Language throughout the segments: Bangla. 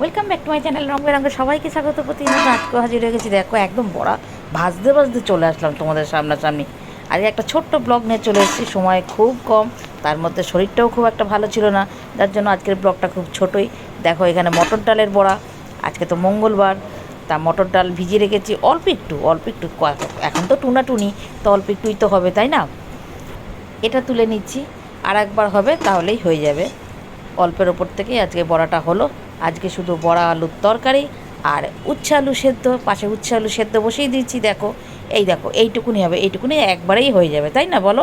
Welcome back to my channel রঙ বেরঙে সবাইকে স্বাগত প্রতিদিন। আজকে হাজির হয়ে গেছি, দেখো, একদম বড়া, ভাজতে ভাজতে চলে আসলাম তোমাদের সামনাসামনি। আর একটা ছোট্ট ব্লগ নিয়ে চলে এসেছি, সময় খুব কম, তার মধ্যে শরীরটাও খুব একটা ভালো ছিল না, যার জন্য আজকের ব্লগটা খুব ছোটোই। দেখো, এখানে মটর ডালের বড়া, আজকে তো মঙ্গলবার, তা মটর ডাল ভিজিয়ে রেখেছি, অল্প একটু অল্প একটু এখন তো টুনা টুনি তো অল্প একটুই তো হবে, তাই না? এটা তুলে নিচ্ছি আর একবার হবে, তাহলেই হয়ে যাবে। অল্পের ওপর থেকেই আজকে বড়াটা হলো। আজকে শুধু বড়া আলুর তরকারি আর উচ্ছে আলু সেদ্ধ পাশে উচ্ছে আলু সেদ্ধ বসেই দিচ্ছি দেখো। এই দেখো এইটুকুনি হবে এইটুকুনি একবারেই হয়ে যাবে তাই না বলো?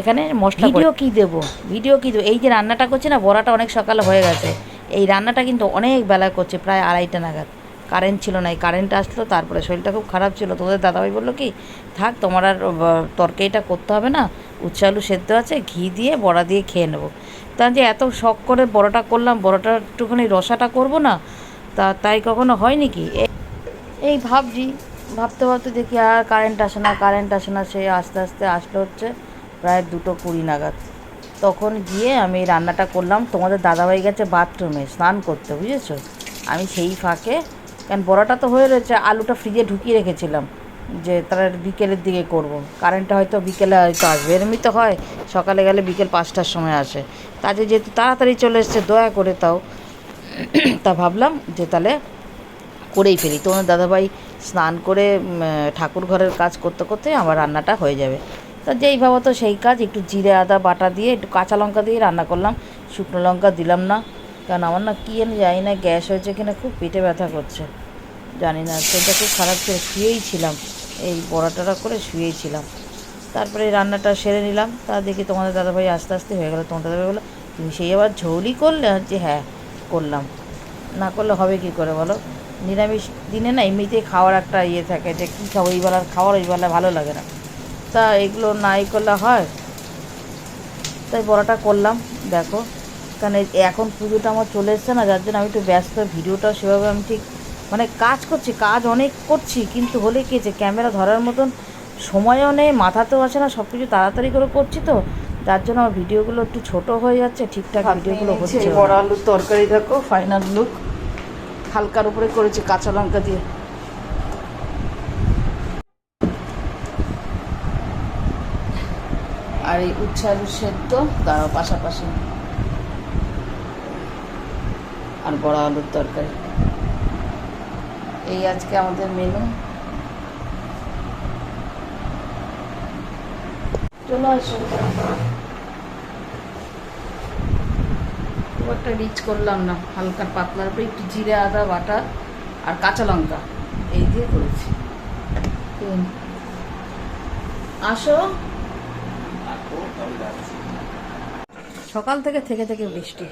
এখানে মশলা ভিডিও কী দেবো? ভিডিও কী দেবো? এই যে রান্নাটা করছে না বড়াটা অনেক সকালে হয়ে গেছে। এই রান্নাটা কিন্তু অনেক বেলা করছে প্রায় আড়াইটা নাগাদ। কারেন্ট ছিল না এই কারেন্ট আসলো তারপরে শরীরটা খুব খারাপ ছিল। তোদের দাদাভাই বলল কি থাক তোমার আর তরকারিটা করতে হবে না। উচ্ছে আলু সেদ্ধ আছে ঘি দিয়ে বড়া দিয়ে খেয়ে নেব। তা যে এত শখ করে বড়াটা করলাম বড়াটা একটুখানি রসাটা করব না, তা তাই কখনো হয় নাকি? এই ভাবছি, ভাবতে ভাবতে দেখি আর কারেন্ট আসে না কারেন্ট আসে না, সে আস্তে আস্তে আসলে হচ্ছে প্রায় দুটো কুড়ি নাগাদ। তখন গিয়ে আমি রান্নাটা করলাম, তোমাদের দাদাভাই গেছে বাথরুমে স্নান করতে, বুঝেছ? আমি সেই ফাঁকে, কারণ বড়াটা তো হয়ে রয়েছে, আলুটা ফ্রিজে ঢুকিয়ে রেখেছিলাম। যে তারা বিকেলের দিকে করব। কারেন্টটা হয়তো বিকেলে হয়তো আসবে। এরমই তো হয়, সকালে গেলে বিকেল পাঁচটার সময় আসে। কাজে যেহেতু তাড়াতাড়ি চলে এসছে, দয়া করে তাও, তা ভাবলাম যে তাহলে করেই ফেলি। তোমার দাদাভাই স্নান করে ঠাকুর ঘরের কাজ করতে করতে আমার রান্নাটা হয়ে যাবে। তা যেই ভাবো তো সেই কাজ, একটু জিরে, আদা, বাটা দিয়ে, একটু কাঁচা লঙ্কা দিয়ে রান্না করলাম। শুকনো লঙ্কা দিলাম না, কারণ আমার না কী আমি জানি না, গ্যাস হয়েছে কিনা, খুব পেটে ব্যথা করছে। জানি না, সেটা খুব খারাপ ছিল শুয়েই ছিলাম। এই বড়াটড়া করে শুয়েছিলাম। তারপরে রান্নাটা সেরে নিলাম। তা দেখি তোমাদের দাদাভাই আস্তে আস্তে হয়ে গেলো। তোমার দাদাভাই বলল, তুমি সেই আবার ঝোলই করলে? যে হ্যাঁ করলাম। না করলে হবে কি করে বলো? নিরামিষ দিনে না এমনিতেই খাওয়ার একটা ইয়ে থাকে যে কী খাব, এই বেলার খাওয়ার ওই বেলা ভালো লাগে না। তা এগুলো নাই করলে হয়। তাই বড়াটা করলাম, দেখো। কারণ এখন পুজোটা আমার চলে এসছে না, যার জন্য আমি একটু ব্যস্ত। ভিডিওটা সেভাবে আমি ঠিক মানে কাজ করছি কাজ অনেক করছি কিন্তু হলে কি যে ক্যামেরা ধরার মতন সময়ও নেই মাথাতেও আসে না সব কিছু তাড়াতাড়ি করে করছি তো যার জন্য আমার ভিডিওগুলো একটু ছোট হয়ে যাচ্ছে ঠিকঠাক ভিডিওগুলো হচ্ছে বড় আলুর তরকারি দেখো ফাইনাল লুক হালকার উপরে করেছি কাঁচা লঙ্কা দিয়ে। আর এই উচ্ছে আলু সেদ্ধ তার পাশাপাশি আর বড় আলুর তরকারি। এই আজকে আমাদের মেনু চলো আসো। খুব একটা রিচ করলাম না। হালকা পাতলার উপরে একটু জিরে, আদা, বাটা আর কাঁচা লঙ্কা। এই দিয়ে করেছি। আসো। সকাল থেকে থেকে থেকে বৃষ্টি।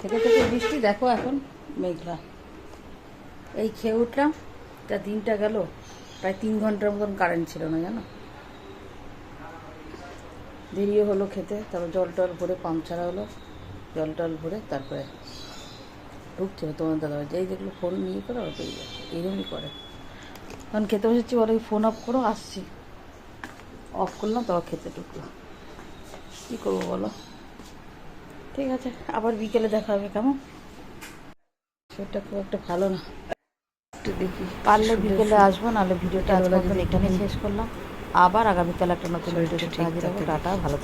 থেকে থেকে বৃষ্টি, দেখো এখন মেঘলা। এই খেয়ে উঠলাম, তা দিনটা গেল, প্রায় তিন ঘণ্টার মতন কারেন্ট ছিল না, জানো? দেরিও হলো খেতে, তারপর জল টল ভরে পাম্প ছাড়া হলো, জল টল ভরে তারপরে ঢুকছিল তোমার দাদা যেই দেখল ফোন নিয়ে করে ওর পেয়ে যায় এরকমই করে। তখন খেতে বসেছি বলে ফোন অফ করো? আসছি। অফ করলাম, তারপর খেতে ঢুকলো কী করব বলো? ঠিক আছে, আবার বিকেলে দেখা হবে, কেমন? সেটা খুব একটা ভালো না। একটু দেখি। পারলে বিকেলে আসব নাহলে ভিডিওটা আজকে এখানে শেষ করলাম। আবার আগামীকাল একটা নতুন ভিডিও হাজির হব। টাটা ভালো।